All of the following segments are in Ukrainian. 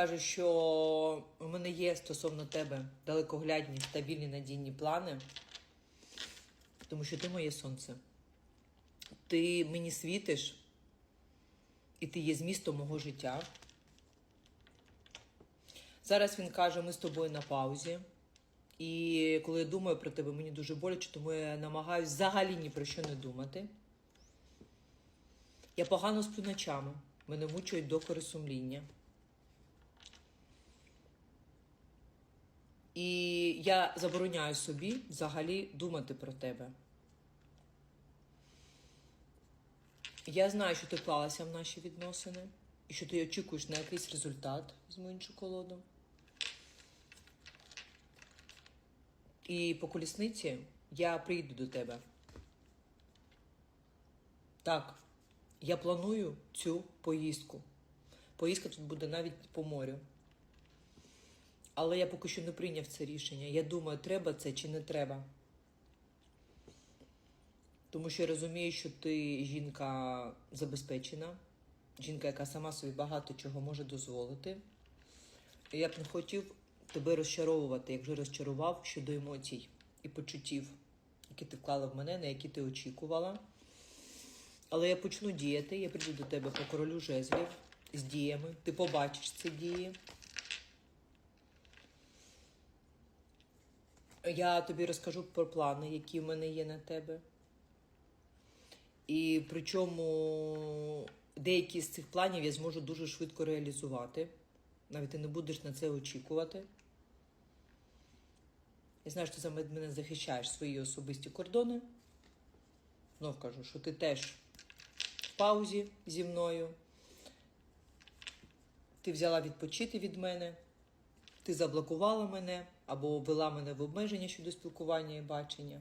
каже, що у мене є стосовно тебе далекоглядні, стабільні надійні плани, тому що ти моє сонце. Ти мені світиш, і ти є змістом мого життя. Зараз він каже, ми з тобою на паузі. І коли я думаю про тебе, мені дуже боляче, тому я намагаюся взагалі ні про що не думати. Я погано сплю ночами, мене мучують докори сумління. І я забороняю собі взагалі думати про тебе. Я знаю, що ти вклалася в наші відносини і що ти очікуєш на якийсь результат з моїм шоколадом. І по колісниці я прийду до тебе. Так, я планую цю поїздку. Поїздка тут буде навіть по морю. Але я поки що не прийняв це рішення. Я думаю, треба це чи не треба. Тому що я розумію, що ти жінка забезпечена, жінка, яка сама собі багато чого може дозволити. І я б не хотів тебе розчаровувати, як вже розчарував щодо емоцій і почуттів, які ти вклала в мене, на які ти очікувала. Але я почну діяти, я прийду до тебе по королю жезлів з діями. Ти побачиш ці дії. Я тобі розкажу про плани, які в мене є на тебе. І причому деякі з цих планів я зможу дуже швидко реалізувати. Навіть ти не будеш на це очікувати. Знаю, що ти саме мене захищаєш свої особисті кордони. Знов кажу, що ти теж в паузі зі мною. Ти взяла відпочити від мене, ти заблокувала мене або ввела мене в обмеження щодо спілкування і бачення.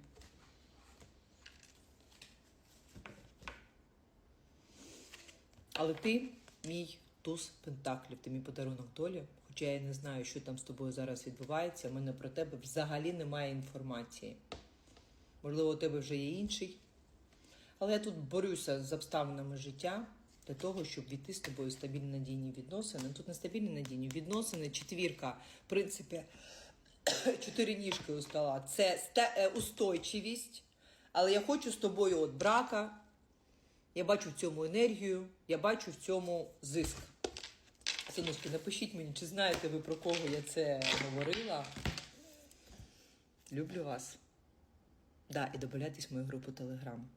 Але ти мій туз пентаклів, ти мій подарунок долі. Хоча я не знаю, що там з тобою зараз відбувається, у мене про тебе взагалі немає інформації. Можливо, у тебе вже є інший. Але я тут борюся з обставинами життя для того, щоб війти з тобою стабільні надійні відносини. Тут не стабільні надійні відносини, четвірка, в принципі, чотири ніжки у стола. Це е, устойчивість. Але я хочу з тобою от брака. Я бачу в цьому енергію, я бачу в цьому зиск. Синочки, напишіть мені, чи знаєте ви про кого я це говорила. Люблю вас. Да, і добавляйтесь в мою групу Телеграм.